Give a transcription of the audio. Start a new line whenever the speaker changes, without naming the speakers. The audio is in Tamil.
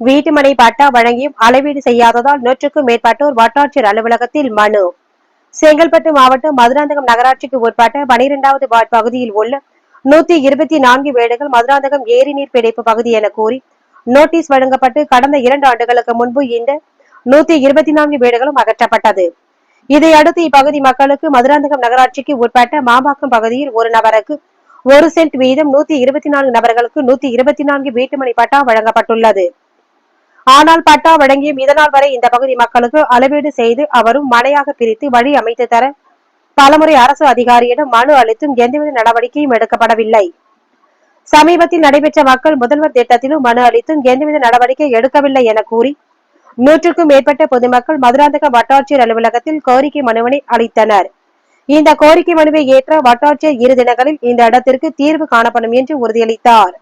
வீட்டுமனை பட்டா வழங்கியும் அளவீடு செய்யாததால் நூற்றுக்கும் மேற்பட்டோர் வட்டாட்சியர் அலுவலகத்தில் மனு. செங்கல்பட்டு மாவட்டம் மதுராந்தகம் நகராட்சிக்கு உட்பட்ட பனிரெண்டாவது வார்டு பகுதியில் உள்ள நூத்தி இருபத்தி நான்கு வீடுகள் மதுராந்தகம் ஏரி நீர் பிடிப்பு பகுதி என கூறி நோட்டீஸ் வழங்கப்பட்டு கடந்த இரண்டு ஆண்டுகளுக்கு முன்பு இந்த நூத்தி இருபத்தி நான்கு வீடுகளும் அகற்றப்பட்டது. இதையடுத்து இப்பகுதி மக்களுக்கு மதுராந்தகம் நகராட்சிக்கு உட்பட்ட மாம்பாக்கம் பகுதியில் ஒரு நபருக்கு ஒரு சென்ட் வீதம் நூத்தி இருபத்தி நான்கு நபர்களுக்கு நூத்தி இருபத்தி நான்கு வீட்டுமனை பட்டா வழங்கப்பட்டுள்ளது. ஆனால் பட்டா வழங்கியும் இதனால் வரை இந்த பகுதி மக்களுக்கு அளவீடு செய்து அவரும் மனையாக பிரித்து வழி அமைத்து தர பலமுறை அரசு அதிகாரியிடம் மனு அளித்தும் எந்தவித நடவடிக்கையும் எடுக்கப்படவில்லை. சமீபத்தில் நடைபெற்ற மக்கள் முதல்வர் திட்டத்திலும் மனு அளித்தும் எந்தவித நடவடிக்கை எடுக்கவில்லை என கூறி நூற்றுக்கும் மேற்பட்ட பொதுமக்கள் மதுராந்தக வட்டாட்சியர் அலுவலகத்தில் கோரிக்கை மனுவினை அளித்தனர். இந்த கோரிக்கை மனுவை ஏற்ற வட்டாட்சியர் இரு தினங்களில் இந்த இடத்திற்கு தீர்வு காணப்படும் என்று உறுதியளித்தார்.